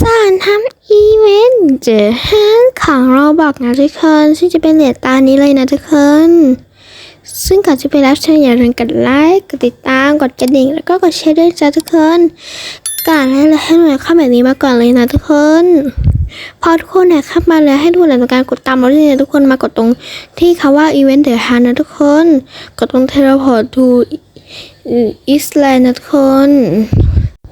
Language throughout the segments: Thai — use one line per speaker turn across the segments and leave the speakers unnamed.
สารทำอีเวนต์เจอฮันของเราบอกนะทุกคน ซึ่งจะเป็นเหรียญตานี้เลยนะทุกคน ซึ่งก่อนจะไปรับชมอย่าลืมกดไลค์กดติดตามกดกระดิ่ง แล้วก็กดแชร์ด้วยจ้าทุกคนการให้เราให้หน่วยเข้าแบบนี้มาก่อนเลยนะทุกคน พอทุกคนเนี่ยเข้ามาแล้วให้ทุกคนทำการกดตามเราด้วยนะทุกคนมากดตรงที่คำว่าอีเวนต์เดอะฮันนะทุกคน กดตรงเทเลพอร์ตทูอิสแลนด์นะทุกคน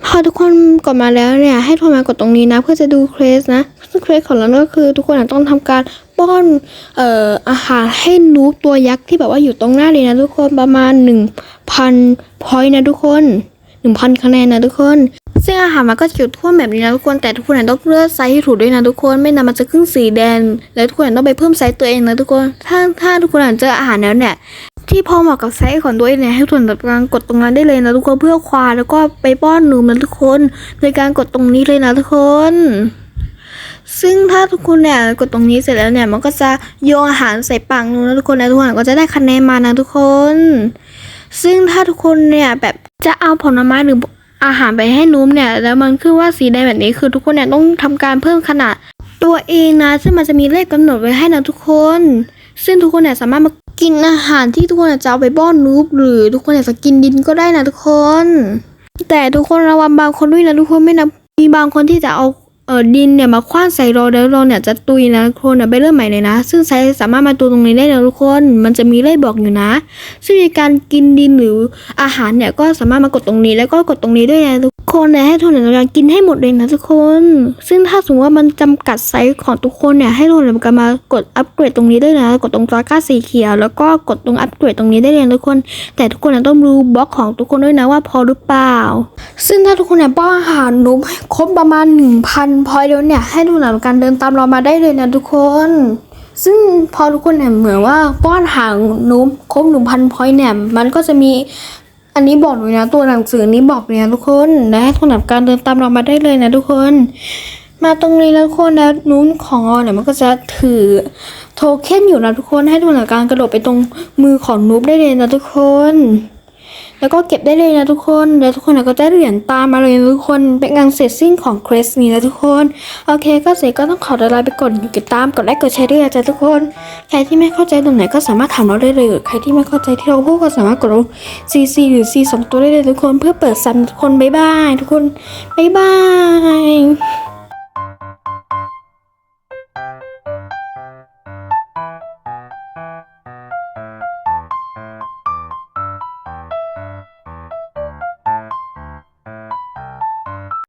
พอทุกคนกดมาแล้วเนี่ย ให้โทรมากดตรงนี้นะ เพื่อจะดูเครสนะซึ่งเครสของเราก็คือทุกคนต้องทำการป้อนเอ่ออาหารให้นูบตัวยักษ์ที่แบบว่าอยู่ตรงหน้าเลยนะทุกคนประมาณหนึ่งพันพอยต์นะทุกคนหนึ่งพันคะแนนนะทุกคน ซึ่งอาหารมันก็จะอยู่ทั่วแบบนี้นะทุกคน แต่ทุกคนต้องเลือกไซส์ให้ถูกด้วยนะทุกคน ไม่นั้นมันจะขึ้นสีแดง แล้วทุกคนต้องไปเพิ่มไซส์ตัวเองนะทุกคน ถ้าถ้าทุกคนเจออาหารแล้วเนี่ย ที่พอเหมาะกับไซส์ของตัวเองเนี่ยให้ทุกคนแบบการกดตรงนั้นได้เลยนะทุกคนเพื่อควาแล้วก็ไปป้อนนมนะทุกคนโดยการกดตรงนี้เลยนะทุกคน ซึ่งถ้าทุกคนเนี่ยกดตรงนี้เสร็จแล้วเนี่ยมันก็จะโยนอาหารใส่ปากนูนะทุกคนนะทุกคนก็จะได้คะแนนมานะทุกคน ซึ่งถ้าทุกคนเนี่ยแบบจะเอาผลไม้หรืออาหารไปให้นุ่มเนี่ยแล้วมันขึ้นว่าสีแดงแบบนี้คือทุกคนเนี่ยต้องทำการเพิ่มขนาดตัวเองนะ ซึ่งมันจะมีเลขกำหนดไว้ให้นะทุกคน ซึ่งทุกคนเนี่ยสามารถมา กินอาหารที่ทุกคนจะเอาไปป้อนนูบหรือทุกคนอยากจะกินดินก็ได้นะทุกคน แต่ทุกคนระวังบางคนด้วยนะทุกคนไม่นะมีบางคนที่จะเอาเออดินเนี่ยมาคว้านใส่เราแล้วเราเนี่ยจะตุยนะทุกคนนะไปเริ่มใหม่เลยนะ ซึ่งใช้สามารถมาตูตรงนี้ได้นะทุกคน มันจะมีเลขบอกอยู่นะ ซึ่งในการกินดินหรืออาหารเนี่ยก็สามารถมากดตรงนี้แล้วก็กดตรงนี้ด้วยนะทุก คนเนี่ยให้ทุกคนเนี่ยกินให้หมดเลยนะทุกคน ซึ่งถ้าสมมติว่ามันจำกัดไซส์ของทุกคนเนี่ยให้ทุกคนเนี่ยมากดอัปเกรดตรงนี้ได้วยนะ กดตรงตะกร้าสีเขียวแล้วก็กดตรงอัปเกรดตรงนี้ได้เลยนะทุกคน แต่ทุกคนเนี่ยต้องรู้บล็อกของทุกคนด้วยนะว่าพอหรือเปล่า ซึ่งถ้าทุกคนเนี่ยป้อนอาหารนุบให้ครบประมาณ 1,000พอยต์แล้วเนี่ยให้ทุกคนเนี่ยการเดินตามเรามาได้เลยนะทุกคนซึ่งพอทุกคนเนี่ยเหมือนว่าป้อนหางนุบครบหนึ่งพันพอยต์เนี่ยมันก็จะมี อันนี้บอกเลยนะ ตัวหนังสือนี้บอกเลยนะทุกคนและให้ทุกคนทำการเดินตามเรามาได้เลยนะทุกคน มาตรงนี้แล้วทุกคนแล้วนู้นของเราเนี่ยมันก็จะถือโทเค็นอยู่นะทุกคนให้ทุกคนทำการกระโดดไปตรงมือของนุบได้เลยนะทุกคน แล้วก็เก็บได้เลยนะทุกคน แล้วทุกคนก็ได้เหรียญตามมาเลยนะทุกคน เป็นงานเสร็จสิ้นของเครสนี้นะทุกคน โอเค ก็เสร็จก็ต้องขอตัวลาไปก่อยู่ติดตาม กดไลค์ กดแชร์ด้วยนะจ๊ะทุกคน ใครที่ไม่เข้าใจตรงไหนก็สามารถถามเราได้เลย ใครที่ไม่เข้าใจที่เราพูดก็สามารถกดลง CC หรือ C สองตัวได้เลยทุกคน เพื่อเปิดซันทุกคน บ๊ายบาย ทุกคน บ๊ายบาย